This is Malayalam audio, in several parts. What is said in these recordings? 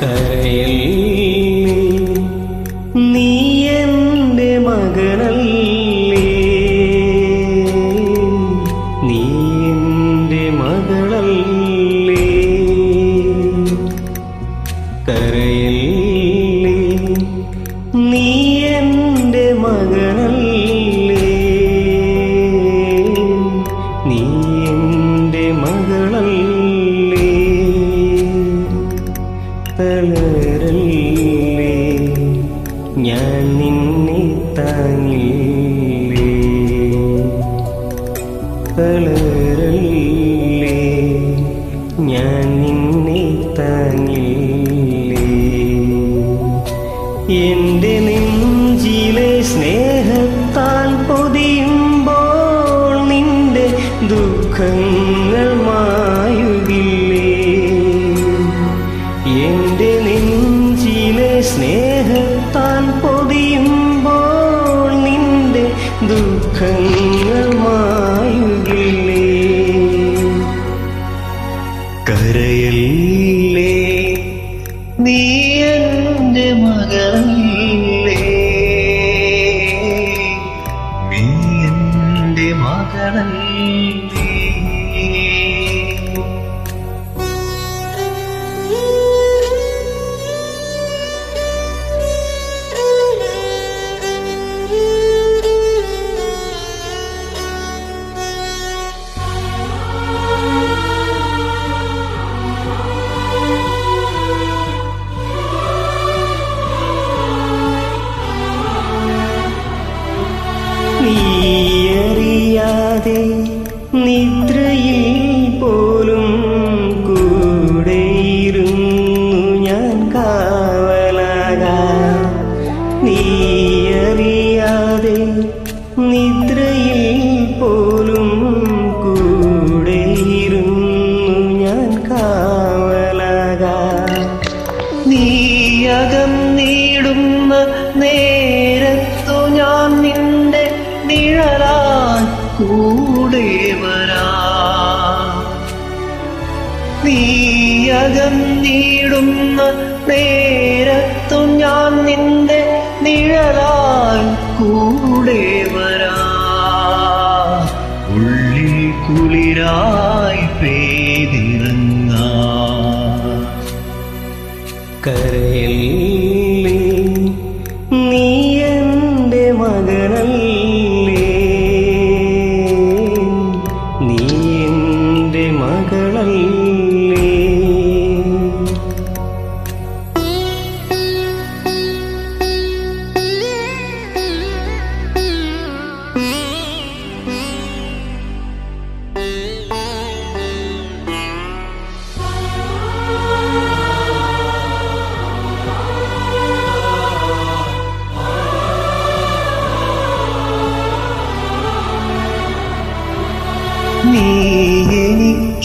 കരയല്ലേ നീ എന്റെ മകനല്ലേ? മകളല്ലേ? തളരല്ലേ ഞാൻ നിന്നെ താങ്ങില്ലേ? തളരല്ലേ ഞാൻ നിന്നെ താങ്ങില്ലേ? എന്റെ നെഞ്ചിലെ സ്നേഹത്താൽ പൊതിയുമ്പോൾ നിന്റെ ദുഃഖങ്ങൾ ദുഃഖങ്ങൾ കരയല്ലേ നിദ്രയിൽ പോലും കൂടെയിരുന്നു ഞാൻ കാവലക. നീയകം നീടുന്ന നേരത്തു ഞാൻ നിന്റെ നിഴലാൻ കൂടെ വരാ. നീയകം നീടുന്ന നേരത്തു ഞാൻ നിന്റെ നിഴലാൻ കൂടെ വരാ ഉള്ളിൽ കുളിരായി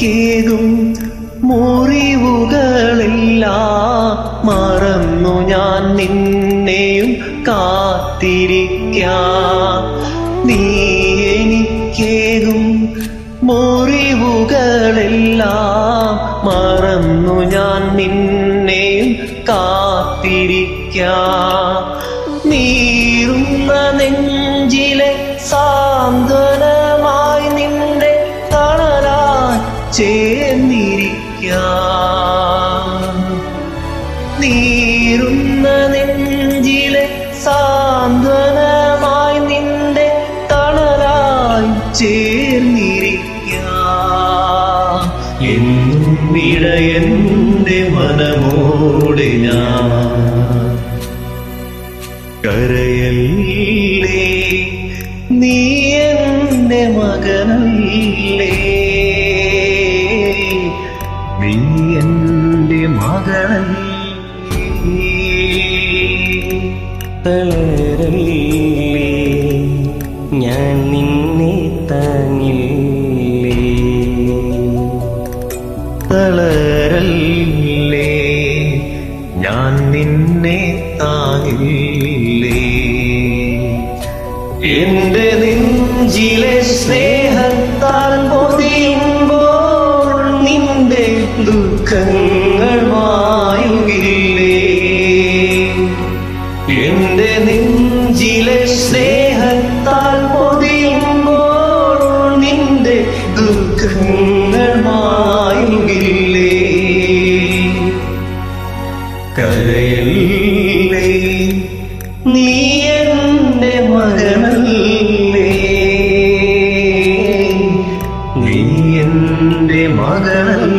എനിക്കേകും മുറിവുകളെല്ലാം. മറന്നു ഞാൻ നിന്നെയും കാത്തിരിക്കാം. നീ എനിക്കേകും മുറിവുകളെല്ലാം. മറന്നു ഞാൻ നിന്നെയും കാത്തിരിക്കാം. നീറുന്ന നെഞ്ചിലെ സാന്ത്വനമായി ഇടയന്റെ മനമോടെ ഞാൻ കരയല്ലേ? നീ എന്റെ മകനല്ലേ? നീ എന്റെ മകനല്ലേ? തളരല്ലേ? ഞാൻ നിന്നെ താങ്ങില്ലേ എന്റെ നെഞ്ചിലെ സ്നേഹത്താൽ പൊതിയുമ്പോൾ നിന്റെ ദുഃഖങ്ങൾ മായുകില്ലേ എന്റെ നെഞ്ചിലെ സ്നേഹത്താൽ പൊതിയുമ്പോൾ നിന്റെ ദുഃഖങ്ങൾ മായുകില്ലേ കരയിൽ ಮಗಳಲ್ಲ